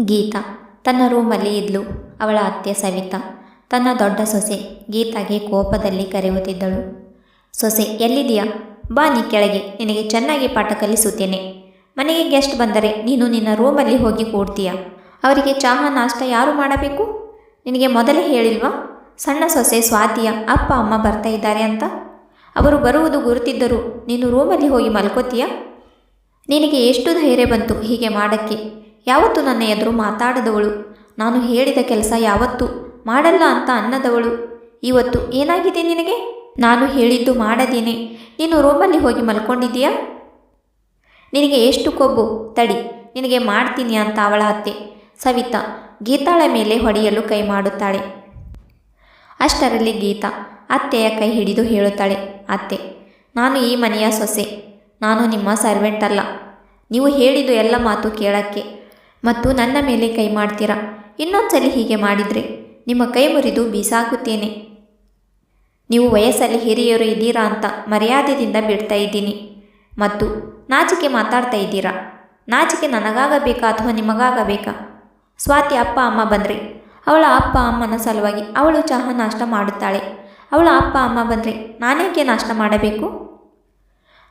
ಗೀತಾ. ತನ್ನ ರೂಮಲ್ಲಿ ಇದ್ಲು. ಅವಳ ಅತ್ತೆ ಸವಿತಾ. ತನ್ನ ದೊಡ್ಡ ಸೊಸೆ ಗೀತಾಗೆ ಕೋಪದಲ್ಲಿ ಕರೆಯುತ್ತಿದ್ದಳು. ಸೊಸೆ ಎಲ್ಲಿದೆಯಾ ಬಾ ನೀ ಕೆಳಗೆ. ನಿನಗೆ ಚೆನ್ನಾಗಿ ಪಾಠ ಕಲಿಸುತ್ತೇನೆ. ಮನೆಗೆ ಗೆಸ್ಟ್ ಬಂದರೆ ನೀನು ನಿನ್ನ ರೂಮಲ್ಲಿ ಹೋಗಿ ಕೂಡ್ತೀಯ? ಅವರಿಗೆ ಚಹಾ, ನಾಷ್ಟ ಯಾರು ಮಾಡಬೇಕು? ನಿನಗೆ ಮೊದಲೇ ಹೇಳಿಲ್ವಾ? ಸಣ್ಣ ಸೊಸೆ ಸ್ವಾತಿಯ ಅಪ್ಪ, ಅಮ್ಮ ಬರ್ತಾ ಇದ್ದಾರೆ ಅಂತ? ಅವರು ಬರುವುದು ಗುರುತಿದ್ದರೂ. ನೀನು ರೂಮಲ್ಲಿ ಹೋಗಿ ಮಲ್ಕೋತೀಯಾ? ನಿನಗೆ ಎಷ್ಟು ಧೈರ್ಯ ಬಂತು ಹೀಗೆ ಮಾಡಕ್ಕೆ? ಯಾವತ್ತು ನನ್ನ ಎದುರು ಮಾತಾಡದವಳು? ನಾನು ಹೇಳಿದ ಕೆಲಸ ಯಾವತ್ತು? ಮಾಡಲ್ಲ ಅಂತ ಅನ್ನದವಳು. ಇವತ್ತು ಏನಾಗಿದೆ ನಿನಗೆ? ನಾನು ಹೇಳಿದ್ದು ಮಾಡದೇನೆ. ನೀನು ರೂಮಲ್ಲಿ ಹೋಗಿ ಮಲ್ಕೊಂಡಿದ್ದೀಯಾ? ನಿನಗೆ ಎಷ್ಟು ಕೊಬ್ಬು? ತಡಿ, ನಿನಗೆ ಮಾಡ್ತೀನಿ ಅಂತ ಅವಳ ಅತ್ತೆ. ಸವಿತಾ, ಗೀತಾಳ ಮೇಲೆ ಹೊಡೆಯಲು ಕೈ ಮಾಡುತ್ತಾಳೆ. ಅಷ್ಟರಲ್ಲಿ ಗೀತಾ, ಅತ್ತೆಯ ಕೈ ಹಿಡಿದು ಹೇಳುತ್ತಾಳೆ. ಅತ್ತೆ, ನಾನು ಈ ಮನೆಯ ಸೊಸೆ. ನಾನು ನಿಮ್ಮ ಸರ್ವೆಂಟ್ ಅಲ್ಲ ನೀವು ಹೇಳಿದ್ದು ಎಲ್ಲ ಮಾತು ಕೇಳಕ್ಕೆ. ಮತ್ತು ನನ್ನ ಮೇಲೆ ಕೈ ಮಾಡ್ತೀರಾ? ಇನ್ನೊಂದ್ಸಲಿ ಹೀಗೆ ಮಾಡಿದರೆ ನಿಮ್ಮ ಕೈ ಮುರಿದು ಬೀಸಾಕುತ್ತೇನೆ ನೀವು ವಯಸ್ಸಲ್ಲಿ ಹಿರಿಯರು ಇದ್ದೀರಾ ಅಂತ ಮರ್ಯಾದೆಯಿಂದ ಬಿಡ್ತಾ ಇದ್ದೀನಿ. ಮತ್ತು ನಾಚಿಕೆ ಮಾತಾಡ್ತಾ ಇದ್ದೀರಾ? ನಾಚಿಕೆ ನನಗಾಗಬೇಕಾ ಅಥವಾ ನಿಮಗಾಗಬೇಕಾ? ಸ್ವಾತಿ ಅಪ್ಪ ಅಮ್ಮ ಬಂದರೆ ಅವಳ ಅಪ್ಪ ಅಮ್ಮನ ಸಲುವಾಗಿ ಅವಳು ಚಹಾ ನಾಷ್ಟ ಮಾಡುತ್ತಾಳೆ. ಅವಳ ಅಪ್ಪ ಅಮ್ಮ ಬಂದರೆ ನಾನೇಕೆ ನಾಷ್ಟ ಮಾಡಬೇಕು?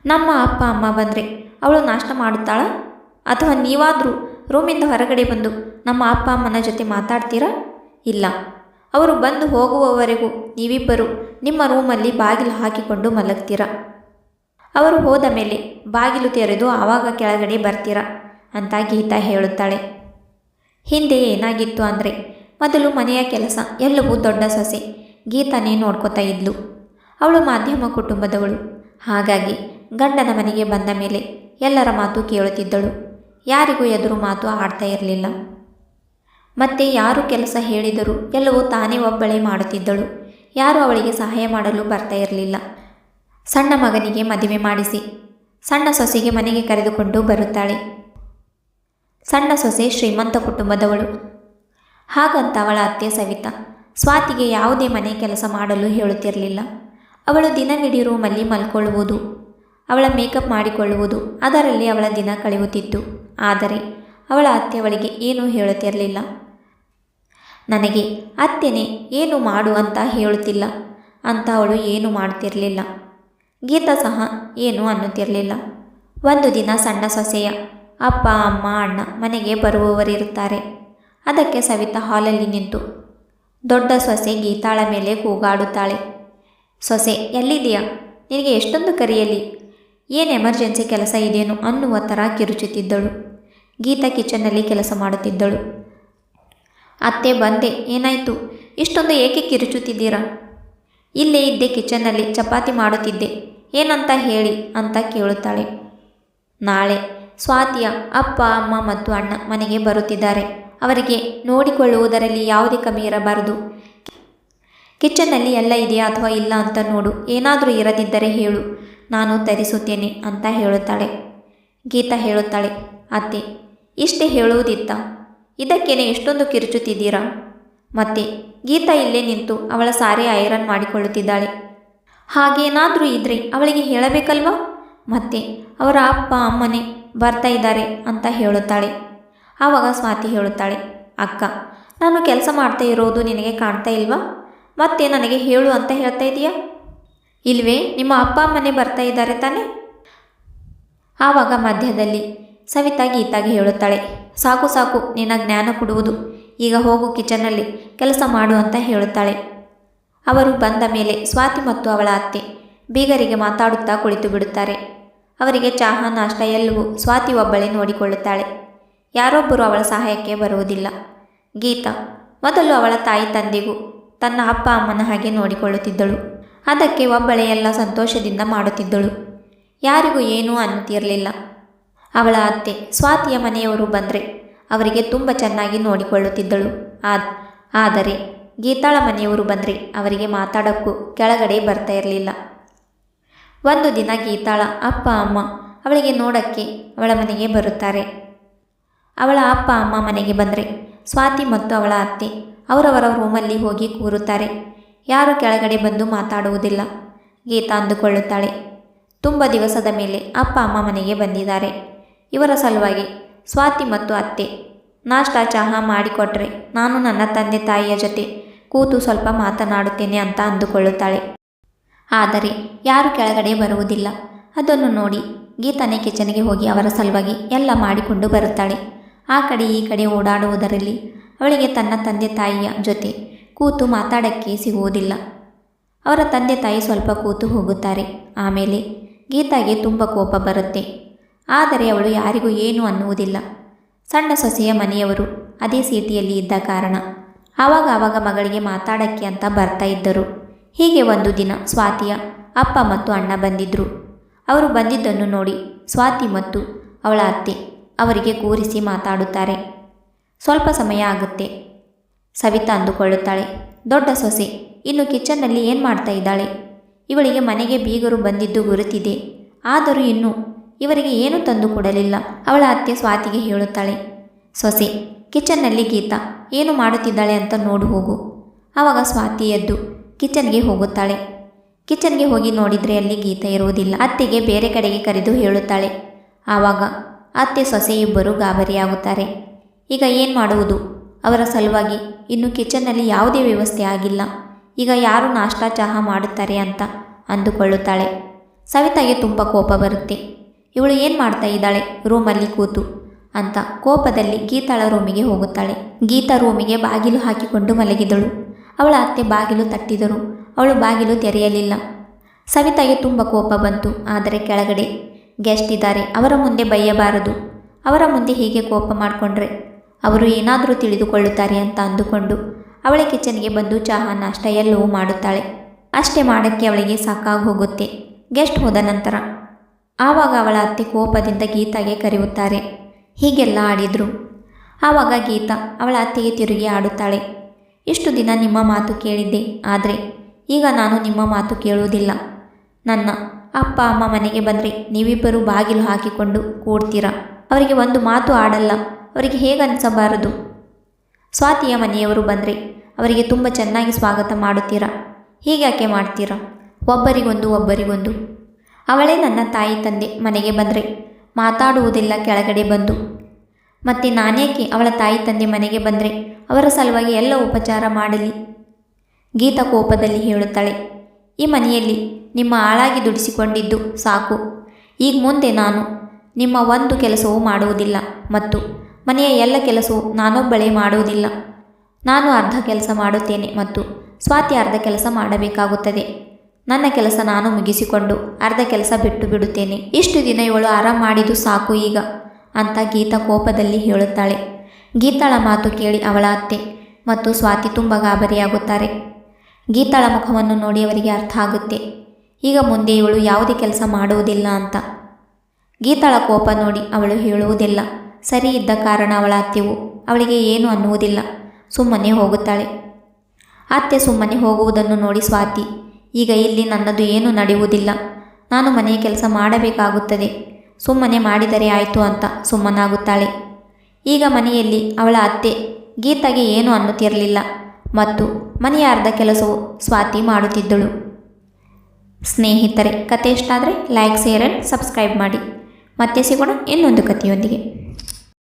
ನಮ್ಮ ಅಪ್ಪ ಅಮ್ಮ ಬಂದರೆ ಅವಳು ನಾಷ್ಟ ಮಾಡುತ್ತಾಳ? ಅಥವಾ ನೀವಾದರೂ ರೂಮಿಂದ ಹೊರಗಡೆ ಬಂದು ನಮ್ಮ ಅಪ್ಪ, ಅಮ್ಮನ ಜೊತೆ ಮಾತಾಡ್ತೀರಾ? ಇಲ್ಲ. ಅವರು ಬಂದು ಹೋಗುವವರೆಗೂ ನೀವಿಬ್ಬರು ನಿಮ್ಮ ರೂಮಲ್ಲಿ ಬಾಗಿಲು ಹಾಕಿಕೊಂಡು ಮಲಗ್ತೀರಾ? ಅವರು ಹೋದ ಮೇಲೆ ಬಾಗಿಲು ತೆರೆದು ಆವಾಗ ಕೆಳಗಡೆ ಬರ್ತೀರಾ ಅಂತ ಗೀತಾ ಹೇಳುತ್ತಾಳೆ. ಹಿಂದೆ ಏನಾಗಿತ್ತು ಅಂದರೆ, ಮೊದಲು ಮನೆಯ ಕೆಲಸ ಎಲ್ಲವೂ ದೊಡ್ಡ ಸೊಸೆ ಗೀತಾನೇ ನೋಡ್ಕೋತಾ ಇದ್ಲು. ಅವಳು ಮಾಧ್ಯಮ ಕುಟುಂಬದವಳು. ಹಾಗಾಗಿ ಗಂಡನ ಮನೆಗೆ ಬಂದ ಮೇಲೆ ಎಲ್ಲರ ಮಾತು ಕೇಳುತ್ತಿದ್ದಳು. ಯಾರಿಗೂ ಎದುರು ಮಾತು ಆಡ್ತಾ ಇರಲಿಲ್ಲ. ಮತ್ತೆ ಯಾರು ಕೆಲಸ ಹೇಳಿದರೂ ಎಲ್ಲವೂ ತಾನೇ ಒಬ್ಬಳೇ ಮಾಡುತ್ತಿದ್ದಳು. ಯಾರು ಅವಳಿಗೆ ಸಹಾಯ ಮಾಡಲು ಬರ್ತಾ ಇರಲಿಲ್ಲ. ಸಣ್ಣ ಮಗನಿಗೆ ಮದುವೆ ಮಾಡಿಸಿ, ಸಣ್ಣ ಸೊಸೆಗೆ ಮನೆಗೆ ಕರೆದುಕೊಂಡು ಬರುತ್ತಾಳೆ. ಸಣ್ಣ ಸೊಸೆ ಶ್ರೀಮಂತ ಕುಟುಂಬದವಳು. ಹಾಗಂತ ಅವಳ ಅತ್ತೆ ಸವಿತಾ ಸ್ವಾತಿಗೆ ಯಾವುದೇ ಮನೆ ಕೆಲಸ ಮಾಡಲು ಹೇಳುತ್ತಿರಲಿಲ್ಲ. ಅವಳು ದಿನವಿಡೀ ರೂಮಲ್ಲಿ ಮಲ್ಕೊಳ್ಳುವುದು, ಅವಳ ಮೇಕಪ್ ಮಾಡಿಕೊಳ್ಳುವುದು, ಅದರಲ್ಲಿ ಅವಳ ದಿನ ಕಳೆಯುತ್ತಿತ್ತು. ಆದರೆ ಅವಳ ಅತ್ತೆ ಅವಳಿಗೆ ಏನೂ ಹೇಳುತ್ತಿರಲಿಲ್ಲ. ನನಗೆ, ಅತ್ತೆನೇ, ಏನು ಮಾಡು ಅಂತ ಹೇಳುತ್ತಿಲ್ಲ. ಅಂತ ಅವಳು ಏನು ಮಾಡ್ತಿರಲಿಲ್ಲ ಗೀತಾ ಸಹ ಏನೂ ಅನ್ನುತ್ತಿರಲಿಲ್ಲ. ಒಂದು ದಿನ ಸಣ್ಣ ಸೊಸೆಯ ಅಪ್ಪ, ಅಮ್ಮ, ಅಣ್ಣ ಮನೆಗೆ ಬರುವವರಿರುತ್ತಾರೆ. ಅದಕ್ಕೆ ಸವಿತಾ ಹಾಲಲ್ಲಿ ನಿಂತು, ದೊಡ್ಡ ಸೊಸೆ ಗೀತಾಳ ಮೇಲೆ ಕೂಗಾಡುತ್ತಾಳೆ. ಸೊಸೆ ಎಲ್ಲಿದೆಯಾ ನಿನಗೆ ಎಷ್ಟೊಂದು ಕರೆಯಲಿ? ಏನು ಎಮರ್ಜೆನ್ಸಿ ಕೆಲಸ ಇದೇನು ಅನ್ನುವ ಥರ ಕಿರುಚುತ್ತಿದ್ದಳು. ಗೀತಾ ಕಿಚನ್ನಲ್ಲಿ ಕೆಲಸ ಮಾಡುತ್ತಿದ್ದಳು. ಅತ್ತೆ, ಬಂದೆ. ಏನಾಯಿತು? ಇಷ್ಟೊಂದು ಏಕೆ ಕಿರುಚುತ್ತಿದ್ದೀರಾ? ಇಲ್ಲೇ ಇದ್ದೆ ಕಿಚನ್ನಲ್ಲಿ, ಚಪಾತಿ ಮಾಡುತ್ತಿದ್ದೆ. ಏನಂತ ಹೇಳಿ ಅಂತ ಕೇಳುತ್ತಾಳೆ. ನಾಳೆ. ಸ್ವಾತಿಯ ಅಪ್ಪ, ಅಮ್ಮ ಮತ್ತು ಅಣ್ಣ ಮನೆಗೆ ಬರುತ್ತಿದ್ದಾರೆ. ಅವರಿಗೆ ನೋಡಿಕೊಳ್ಳುವುದರಲ್ಲಿ ಯಾವುದೇ ಕಮ್ಮಿ ಇರಬಾರದು. ಕಿಚನ್ನಲ್ಲಿ ಎಲ್ಲ ಇದೆಯಾ ಅಥವಾ ಇಲ್ಲ ಅಂತ ನೋಡು. ಏನಾದರೂ ಇರದಿದ್ದರೆ ಹೇಳು. ನಾನು ತರಿಸುತ್ತೇನೆ ಅಂತ ಹೇಳುತ್ತಾಳೆ. ಗೀತಾ ಹೇಳುತ್ತಾಳೆ. ಅತ್ತೆ ಇಷ್ಟೇ ಹೇಳುವುದಿತ್ತ. ಇದಕ್ಕೇನೆ ಎಷ್ಟೊಂದು ಕಿರುಚುತ್ತಿದ್ದೀರಾ? ಮತ್ತೆ ಗೀತಾ ಇಲ್ಲೇ ನಿಂತು ಅವಳ ಸಾರಿ ಐರನ್ ಮಾಡಿಕೊಳ್ಳುತ್ತಿದ್ದಾಳೆ. ಹಾಗೇನಾದರೂ ಇದ್ರೆ ಅವಳಿಗೆ ಹೇಳಬೇಕಲ್ವಾ? ಮತ್ತೆ ಅವರ ಅಪ್ಪ, ಅಮ್ಮನೇ ಬರ್ತಾ ಇದ್ದಾರೆ ಅಂತ ಹೇಳುತ್ತಾಳೆ. ಆವಾಗ ಸ್ವಾತಿ ಹೇಳುತ್ತಾಳೆ, ಅಕ್ಕ, ನಾನು ಕೆಲಸ ಮಾಡ್ತಾ ಇರೋದು ನಿನಗೆ ಕಾಣ್ತಾ ಇಲ್ವಾ? ಮತ್ತೆ ನನಗೆ ಹೇಳು ಅಂತ ಹೇಳ್ತಾ ಇದೀಯಾ? ಇಲ್ವೇ, ನಿಮ್ಮ ಅಪ್ಪ, ಅಮ್ಮನೆ ಬರ್ತಾ ಇದ್ದಾರೆ ತಾನೇ? ಆವಾಗ ಮಧ್ಯದಲ್ಲಿ ಸವಿತಾ ಗೀತಾಗೆ ಹೇಳುತ್ತಾಳೆ. ಸಾಕು ಸಾಕು, ನಿನ್ನ ಜ್ಞಾನ ಕೊಡುವುದು. ಈಗ ಹೋಗು ಕಿಚನ್ನಲ್ಲಿ, ಕೆಲಸ ಮಾಡು ಅಂತ ಹೇಳುತ್ತಾಳೆ. ಅವರು ಬಂದ ಮೇಲೆ ಸ್ವಾತಿ ಮತ್ತು ಅವಳ ಅತ್ತೆ ಬೀಗರಿಗೆ ಮಾತಾಡುತ್ತಾ ಕುಳಿತು ಬಿಡುತ್ತಾರೆ. ಅವರಿಗೆ ಚಹಾ, ನಾಷ್ಟ ಎಲ್ಲವೂ ಸ್ವಾತಿ ಒಬ್ಬಳೇ ನೋಡಿಕೊಳ್ಳುತ್ತಾಳೆ. ಯಾರೊಬ್ಬರು ಅವಳ ಸಹಾಯಕ್ಕೆ ಬರುವುದಿಲ್ಲ. ಗೀತಾ, ಮೊದಲು ಅವಳ ತಾಯಿ ತಂದೆಗೂ ತನ್ನ ಅಪ್ಪ, ಅಮ್ಮನ ಹಾಗೆ ನೋಡಿಕೊಳ್ಳುತ್ತಿದ್ದಳು. ಅದಕ್ಕೆ ಒಬ್ಬಳೇ ಎಲ್ಲ ಸಂತೋಷದಿಂದ ಮಾಡುತ್ತಿದ್ದಳು. ಯಾರಿಗೂ ಏನೂ ಅನ್ನುತ್ತಿರಲಿಲ್ಲ. ಅವಳ ಅತ್ತೆ ಸ್ವಾತಿಯ ಮನೆಯವರು ಬಂದರೆ ಅವರಿಗೆ ತುಂಬ ಚೆನ್ನಾಗಿ ನೋಡಿಕೊಳ್ಳುತ್ತಿದ್ದಳು. ಆದ್, ಆದರೆ ಗೀತಾಳ ಮನೆಯವರು ಬಂದರೆ ಅವರಿಗೆ ಮಾತಾಡೋಕ್ಕೂ ಕೆಳಗಡೆ ಬರ್ತಾ ಇರಲಿಲ್ಲ. ಒಂದು ದಿನ ಗೀತಾಳ, ಅಪ್ಪ, ಅಮ್ಮ ಅವಳಿಗೆ ನೋಡೋಕ್ಕೆ ಅವಳ ಮನೆಗೆ ಬರುತ್ತಾರೆ. ಅವಳ ಅಪ್ಪ, ಅಮ್ಮ ಮನೆಗೆ ಬಂದರೆ ಸ್ವಾತಿ ಮತ್ತು ಅವಳ ಅತ್ತೆ ಅವರವರ ರೂಮಲ್ಲಿ ಹೋಗಿ ಕೂರುತ್ತಾರೆ. ಯಾರು ಕೆಳಗಡೆ ಬಂದು ಮಾತಾಡುವುದಿಲ್ಲ. ಗೀತಾ ಅಂದುಕೊಳ್ಳುತ್ತಾಳೆ. ತುಂಬ ದಿವಸದ ಮೇಲೆ ಅಪ್ಪ, ಅಮ್ಮ ಮನೆಗೆ ಬಂದಿದ್ದಾರೆ. ಇವರ ಸಲುವಾಗಿ, ಸ್ವಾತಿ ಮತ್ತು ಅತ್ತೆ, ನಾಷ್ಟ ಚಹಾ ಮಾಡಿಕೊಟ್ರೆ ನಾನು ನನ್ನ ತಂದೆ ತಾಯಿಯ ಜೊತೆ ಕೂತು ಸ್ವಲ್ಪ ಮಾತನಾಡುತ್ತೇನೆ ಅಂತ ಅಂದುಕೊಳ್ಳುತ್ತಾಳೆ. ಆದರೆ ಯಾರು ಕೆಳಗಡೆ ಬರುವುದಿಲ್ಲ. ಅದನ್ನು ನೋಡಿ ಗೀತಾನೆ ಕಿಚನ್ಗೆ ಹೋಗಿ ಅವರ ಸಲುವಾಗಿ ಎಲ್ಲ ಮಾಡಿಕೊಂಡು ಬರುತ್ತಾಳೆ. ಆ ಕಡೆ ಈ ಕಡೆ ಓಡಾಡುವುದರಲ್ಲಿ ಅವಳಿಗೆ ತನ್ನ ತಂದೆ ತಾಯಿಯ ಜೊತೆ ಕೂತು ಮಾತಾಡೋಕ್ಕೆ ಸಿಗುವುದಿಲ್ಲ. ಅವರ ತಂದೆ ತಾಯಿ ಸ್ವಲ್ಪ ಕೂತು ಹೋಗುತ್ತಾರೆ. ಆಮೇಲೆ ಗೀತಾಗೆ ತುಂಬ ಕೋಪ ಬರುತ್ತೆ. ಆದರೆ ಅವಳು ಯಾರಿಗೂ ಏನೂ ಅನ್ನುವುದಿಲ್ಲ. ಸಣ್ಣ ಸೊಸೆಯ ಮನೆಯವರು ಅದೇ ಸಿಟಿಯಲ್ಲಿ ಇದ್ದ ಕಾರಣ. ಆವಾಗ ಆವಾಗ ಮಗಳಿಗೆ ಮಾತಾಡಕ್ಕೆ ಅಂತ ಬರ್ತಾ ಇದ್ದರು. ಹೀಗೆ ಒಂದು ದಿನ ಸ್ವಾತಿಯ ಅಪ್ಪ ಮತ್ತು ಅಣ್ಣ ಬಂದಿದ್ದರು ಅವರು ಬಂದಿದ್ದನ್ನು ನೋಡಿ ಸ್ವಾತಿ ಮತ್ತು ಅವಳ ಅತ್ತೆ ಅವರಿಗೆ ಕೂರಿಸಿ ಮಾತಾಡುತ್ತಾರೆ. ಸ್ವಲ್ಪ ಸಮಯ ಆಗುತ್ತೆ. ಸವಿತಾ ಅಂದುಕೊಳ್ಳುತ್ತಾಳೆ. ದೊಡ್ಡ ಸೊಸೆ, ಇನ್ನು ಕಿಚನ್ನಲ್ಲಿ ಏನು ಮಾಡ್ತಾ ಇದ್ದಾಳೆ? ಇವಳಿಗೆ ಮನೆಗೆ ಬೀಗರು ಬಂದಿದ್ದು ಗುರುತಿದೆ. ಆದರೂ ಇನ್ನೂ ಇವರಿಗೆ ಏನೂ ತಂದು ಕೊಡಲಿಲ್ಲ. ಅವಳ ಅತ್ತೆ ಸ್ವಾತಿಗೆ ಹೇಳುತ್ತಾಳೆ, ಸೊಸೆ, ಕಿಚನ್ನಲ್ಲಿ ಗೀತಾ, ಏನು ಮಾಡುತ್ತಿದ್ದಾಳೆ ಅಂತ ನೋಡು ಹೋಗು. ಆವಾಗ ಸ್ವಾತಿ ಎದ್ದು ಕಿಚನ್ಗೆ ಹೋಗುತ್ತಾಳೆ. ಕಿಚನ್ಗೆ ಹೋಗಿ ನೋಡಿದರೆ ಅಲ್ಲಿ ಗೀತ ಇರುವುದಿಲ್ಲ. ಅತ್ತೆಗೆ ಬೇರೆ ಕಡೆಗೆ ಕರೆದು ಹೇಳುತ್ತಾಳೆ, ಆವಾಗ ಅತ್ತೆ ಸೊಸೆ ಇಬ್ಬರು ಗಾಬರಿಯಾಗುತ್ತಾರೆ. ಈಗ ಏನು ಮಾಡುವುದು? ಅವರ ಸಲುವಾಗಿ ಇನ್ನು ಕಿಚನ್ನಲ್ಲಿ ಯಾವುದೇ ವ್ಯವಸ್ಥೆ ಆಗಿಲ್ಲ. ಈಗ ಯಾರು ನಾಷ್ಟಾ ಚಹಾ ಮಾಡುತ್ತಾರೆ ಅಂತ ಅಂದುಕೊಳ್ಳುತ್ತಾಳೆ. ಸವಿತಾಗೆ ತುಂಬ ಕೋಪ ಬರುತ್ತೆ. ಇವಳು ಏನು ಮಾಡ್ತಾ ಇದ್ದಾಳೆ? ರೂಮಲ್ಲಿ ಕೂತು. ಅಂತ ಕೋಪದಲ್ಲಿ ಗೀತಾಳ ರೂಮಿಗೆ ಹೋಗುತ್ತಾಳೆ. ಗೀತಾ ರೂಮಿಗೆ ಬಾಗಿಲು ಹಾಕಿಕೊಂಡು ಮಲಗಿದಳು. ಅವಳ ಅತ್ತೆ ಬಾಗಿಲು ತಟ್ಟಿದರು. ಅವಳು ಬಾಗಿಲು ತೆರೆಯಲಿಲ್ಲ. ಸವಿತಾಗೆ ತುಂಬ ಕೋಪ ಬಂತು. ಆದರೆ ಕೆಳಗಡೆ ಗೆಸ್ಟ್ ಇದ್ದಾರೆ. ಅವರ ಮುಂದೆ ಬೈಯಬಾರದು. ಅವರ ಮುಂದೆ ಹೀಗೆ ಕೋಪ ಮಾಡಿಕೊಂಡ್ರೆ ಅವರು ಏನಾದರೂ ತಿಳಿದುಕೊಳ್ಳುತ್ತಾರೆ ಅಂತ ಅಂದುಕೊಂಡು ಅವಳ ಕಿಚನ್ಗೆ ಬಂದು ಚಹಾ ನಾಷ್ಟ ಎಲ್ಲವೂ ಮಾಡುತ್ತಾಳೆ. ಅಷ್ಟೇ ಮಾಡೋಕ್ಕೆ ಅವಳಿಗೆ ಸಾಕಾಗಿ ಹೋಗುತ್ತೆ. ಗೆಸ್ಟ್ ಹೋದ ನಂತರ ಆವಾಗ ಅವಳ ಅತ್ತೆ ಕೋಪದಿಂದ ಗೀತಾಗೆ ಕರೆಯುತ್ತಾರೆ, ಹೀಗೆಲ್ಲ ಆಡಿದರು? ಆವಾಗ ಗೀತಾ ಅವಳ ಅತ್ತೆಗೆ ತಿರುಗಿ ಆಡುತ್ತಾಳೆ, ಇಷ್ಟು ದಿನ ನಿಮ್ಮ ಮಾತು ಕೇಳಿದ್ದೆ, ಆದರೆ ಈಗ ನಾನು ನಿಮ್ಮ ಮಾತು ಕೇಳುವುದಿಲ್ಲ. ನನ್ನ ಅಪ್ಪ, ಅಮ್ಮ ಮನೆಗೆ ಬಂದರೆ ನೀವಿಬ್ಬರು ಬಾಗಿಲು ಹಾಕಿಕೊಂಡು ಕೂಡ್ತೀರಾ? ಅವರಿಗೆ ಒಂದು ಮಾತು ಆಡಲ್ಲ, ಅವರಿಗೆ ಹೇಗೆ ಅನಿಸಬಾರದು? ಸ್ವಾತಿಯ ಮನೆಯವರು ಬಂದರೆ ಅವರಿಗೆ ತುಂಬ ಚೆನ್ನಾಗಿ ಸ್ವಾಗತ ಮಾಡುತ್ತೀರಾ? ಹೀಗ್ಯಾಕೆ ಮಾಡ್ತೀರಾ? ಒಬ್ಬರಿಗೊಂದು ಒಬ್ಬರಿಗೊಂದು. ಅವಳೇ ನನ್ನ ತಾಯಿ ತಂದೆ, ಮನೆಗೆ ಬಂದರೆ. ಮಾತಾಡುವುದಿಲ್ಲ, ಕೆಳಗಡೆ ಬಂದು. ಮತ್ತೆ ನಾನೇಕೆ ಅವಳ ತಾಯಿ ತಂದೆ ಮನೆಗೆ ಬಂದರೆ? ಅವರ ಸಲುವಾಗಿ ಎಲ್ಲ ಉಪಚಾರ ಮಾಡಲಿ? ಗೀತಾ ಕೋಪದಲ್ಲಿ ಹೇಳುತ್ತಾಳೆ. ಈ ಮನೆಯಲ್ಲಿ ನಿಮ್ಮ ಆಳಾಗಿ ದುಡಿಸಿಕೊಂಡಿದ್ದು ಸಾಕು. ಈಗ ಮುಂದೆ ನಾನು ನಿಮ್ಮ ಒಂದು ಕೆಲಸವೂ ಮಾಡುವುದಿಲ್ಲ. ಮತ್ತು ಮನೆಯ ಎಲ್ಲ ಕೆಲಸವೂ ನಾನೊಬ್ಬಳೇ ಮಾಡುವುದಿಲ್ಲ. ನಾನು ಅರ್ಧ ಕೆಲಸ ಮಾಡುತ್ತೇನೆ ಮತ್ತು ಸ್ವಾತಿ ಅರ್ಧ ಕೆಲಸ ಮಾಡಬೇಕಾಗುತ್ತದೆ. ನನ್ನ ಕೆಲಸ ನಾನು ಮುಗಿಸಿಕೊಂಡು ಅರ್ಧ ಕೆಲಸ ಬಿಟ್ಟು ಬಿಡುತ್ತೇನೆ. ಇಷ್ಟು ದಿನ ಇವಳು ಆರಾಮ್ ಮಾಡಿದ್ದು ಸಾಕು ಈಗ ಅಂತ ಗೀತಾ ಕೋಪದಲ್ಲಿ ಹೇಳುತ್ತಾಳೆ. ಗೀತಾಳ ಮಾತು ಕೇಳಿ ಅವಳ ಅತ್ತೆ ಮತ್ತು ಸ್ವಾತಿ ತುಂಬ ಗಾಬರಿಯಾಗುತ್ತಾರೆ. ಗೀತಾಳ ಮುಖವನ್ನು ನೋಡಿ ಅವರಿಗೆ ಅರ್ಥ ಆಗುತ್ತೆ. ಈಗ ಮುಂದೆ ಇವಳು ಯಾವುದೇ ಕೆಲಸ ಮಾಡುವುದಿಲ್ಲ ಅಂತ. ಗೀತಾಳ ಕೋಪ ನೋಡಿ ಅವಳು ಹೇಳುವುದಿಲ್ಲ. ಸರಿ ಇದ್ದ ಕಾರಣ ಅವಳ ಅತ್ತೆವು ಅವಳಿಗೆ ಏನು ಅನ್ನುವುದಿಲ್ಲ. ಸುಮ್ಮನೆ ಹೋಗುತ್ತಾಳೆ. ಅತ್ತೆ ಸುಮ್ಮನೆ ಹೋಗುವುದನ್ನು ನೋಡಿ ಸ್ವಾತಿ ಈಗ ಇಲ್ಲಿ ನನ್ನದು ಏನು ನಡೆಯುವುದಿಲ್ಲ. ನಾನು ಮನೆಯ ಕೆಲಸ ಮಾಡಬೇಕಾಗುತ್ತದೆ. ಸುಮ್ಮನೆ ಮಾಡಿದರೆ ಆಯಿತು ಅಂತ ಸುಮ್ಮನಾಗುತ್ತಾಳೆ. ಈಗ ಮನೆಯಲ್ಲಿ ಅವಳ ಅತ್ತೆ ಗೀತಾಗೆ ಏನು ಅನ್ನುತ್ತಿರಲಿಲ್ಲ ಮತ್ತು ಮನೆಯ ಅರ್ಧ ಕೆಲಸವು ಸ್ವಾತಿ ಮಾಡುತ್ತಿದ್ದಳು. ಸ್ನೇಹಿತರೆ ಕತೆ ಇಷ್ಟ ಆದರೆ ಲೈಕ್ ಶೇರ್ ಆ್ಯಂಡ್ ಸಬ್ಸ್ಕ್ರೈಬ್ ಮಾಡಿ. ಮತ್ತೆ ಸಿಗೋಣ ಇನ್ನೊಂದು ಕಥೆಯೊಂದಿಗೆ.